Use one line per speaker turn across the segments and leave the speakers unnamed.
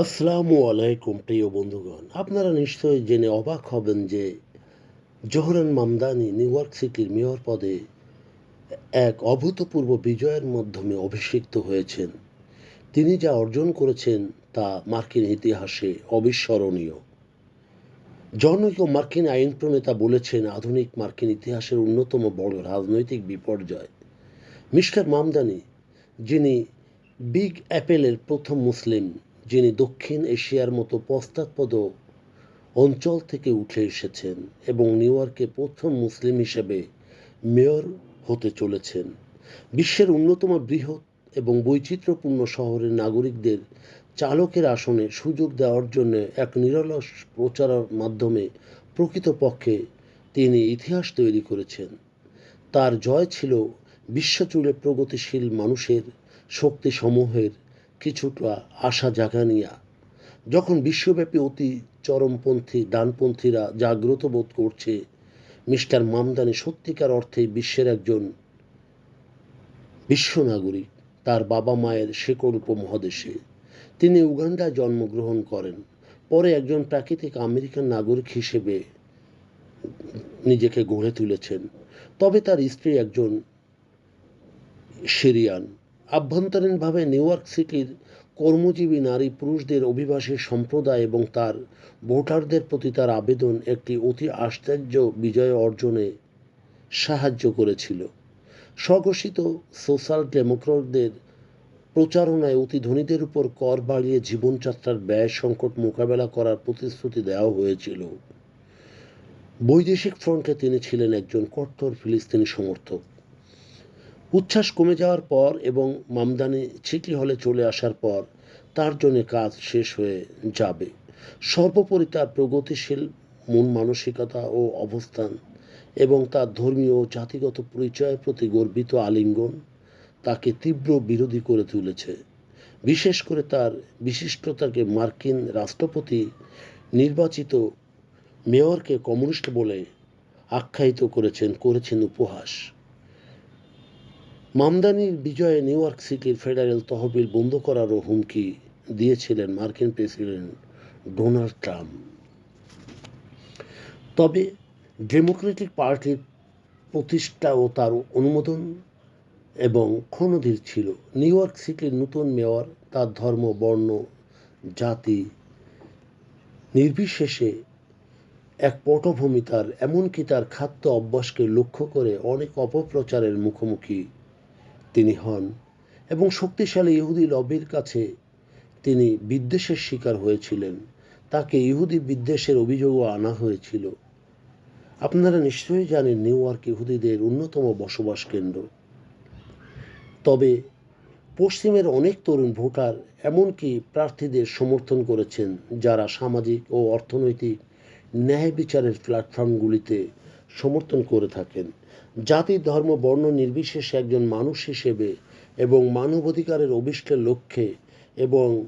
আসসালামু আলাইকুম, প্রিয় বন্ধুগণ। আপনারা নিশ্চয়ই জেনে অবাক হবেন যে জোহরান মামদানি নিউ ইয়র্ক সিটির মেয়র পদে এক অভূতপূর্ব বিজয়ের মাধ্যমে অভিষিক্ত হয়েছেন। তিনি যা অর্জন করেছেন তা মার্কিন ইতিহাসে অবিস্মরণীয়। জনৈক মার্কিন আইন প্রণেতা বলেছেন, আধুনিক মার্কিন ইতিহাসের অন্যতম বড় রাজনৈতিক বিপর্যয়। মিস্টার মামদানি, যিনি বিগ অ্যাপেলের প্রথম মুসলিম যিনি দক্ষিণ এশিয়ার মতো পশ্চাৎপদ অঞ্চল থেকে উঠে এসেছেন এবং নিউ ইয়র্কে প্রথম মুসলিম হিসেবে মেয়র হতে চলেছেন। বিশ্বের অন্যতম বৃহৎ এবং বৈচিত্র্যপূর্ণ শহরের নাগরিকদের চালকের আসনে সুযোগ দেওয়ার জন্য এক নিরলস প্রচারের মাধ্যমে প্রকৃতপক্ষে তিনি ইতিহাস তৈরি করেছেন। তার জয় ছিল বিশ্বজুড়ে প্রগতিশীল মানুষের শক্তিসমূহের কিছুটা আশা জাগানিয়া যখন বিশ্বব্যাপী অতি চরমপন্থী, ডানপন্থীরা জাগ্রত বোধ করছে, মিস্টার মামদানি সত্যিকার অর্থে বিশ্বের একজন বিশ্ব নাগরিক তার বাবা মায়ের শেকড় উপমহাদেশে। তিনি উগান্ডায় জন্মগ্রহণ করেন। পরে একজন প্রাকৃতিক আমেরিকান নাগরিক হিসেবে নিজেকে গড়ে তুলেছেন। তবে তার স্ত্রী একজন সিরিয়ান। আভ্যন্তরীণভাবে নিউ ইয়র্ক সিটির কর্মজীবী নারী পুরুষদের অভিবাসী সম্প্রদায় এবং তার ভোটারদের প্রতি তার আবেদন একটি অতি আশ্চর্য বিজয় অর্জনে সাহায্য করেছিল। স্বঘোষিত সোশ্যাল ডেমোক্রেটদের প্রচারণায় অতি ধনীদের উপর কর বাড়িয়ে জীবনযাত্রার ব্যয় সংকট মোকাবেলা করার প্রতিশ্রুতি দেওয়া হয়েছিল। বৈদেশিক ফ্রন্টে তিনি ছিলেন একজন কট্টর ফিলিস্তিনি সমর্থক। উচ্ছ্বাস কমে যাওয়ার পর এবং মামদানি সিটি হলে চলে আসার পর তার জন্য কাজ শেষ হয়ে যাবে। সর্বোপরি তার প্রগতিশীল মন মানসিকতা ও অবস্থান এবং তার ধর্মীয় ও জাতিগত পরিচয়ের প্রতি গর্বিত আলিঙ্গন তাকে তীব্র বিরোধী করে তুলেছে। বিশেষ করে তার বিশিষ্টতাকে মার্কিন রাষ্ট্রপতি নির্বাচিত মেয়রকে কমিউনিস্ট বলে আখ্যায়িত করেছেন করেছেন উপহাস। মামদানির বিজয়ে নিউ ইয়র্ক সিটির ফেডারেল তহবিল বন্ধ করারও হুমকি দিয়েছিলেন মার্কিন প্রেসিডেন্ট ডোনাল্ড ট্রাম্প। তবে ডেমোক্রেটিক পার্টির প্রতিষ্ঠা ও তার অনুমোদন এবং ক্ষণধীর ছিল। নিউ ইয়র্ক সিটির নতুন মেয়র, তার ধর্ম, বর্ণ, জাতি নির্বিশেষে এক পটভূমি তার, এমনকি তার খাদ্য অভ্যাসকে লক্ষ্য করে অনেক অপপ্রচারের মুখোমুখি তিনি হন এবং শক্তিশালী ইহুদি লবির কাছে তিনি বিদ্বেষের শিকার হয়েছিলেন। তাকে ইহুদি বিদ্বেষের অভিযোগও আনা হয়েছিল। আপনারা নিশ্চয়ই জানেন নিউ ইয়র্ক ইহুদিদের অন্যতম বসবাস কেন্দ্র। তবে পশ্চিমের অনেক তরুণ ভোটার এমনকি প্রার্থীদের সমর্থন করেছেন, যারা সামাজিক ও অর্থনৈতিক ন্যায় বিচারের প্ল্যাটফর্মগুলিতে সমর্থন করে থাকেন। জাতি, ধর্ম, বর্ণ নির্বিশেষে একজন মানুষ হিসেবে এবং মানবাধিকারের অভিষ্টের লক্ষ্যে এবং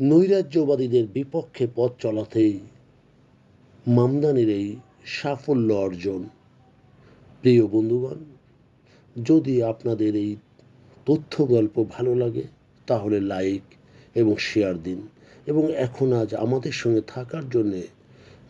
নৈরাজ্যবাদীদের বিপক্ষে পথ চলাতেই মামদানির এই সাফল্য অর্জন। প্রিয় বন্ধুগণ, যদি আপনাদের এই তথ্য গল্প ভালো লাগে, তাহলে লাইক এবং শেয়ার দিন এবং এখন আজ আমাদের সঙ্গে থাকার জন্যে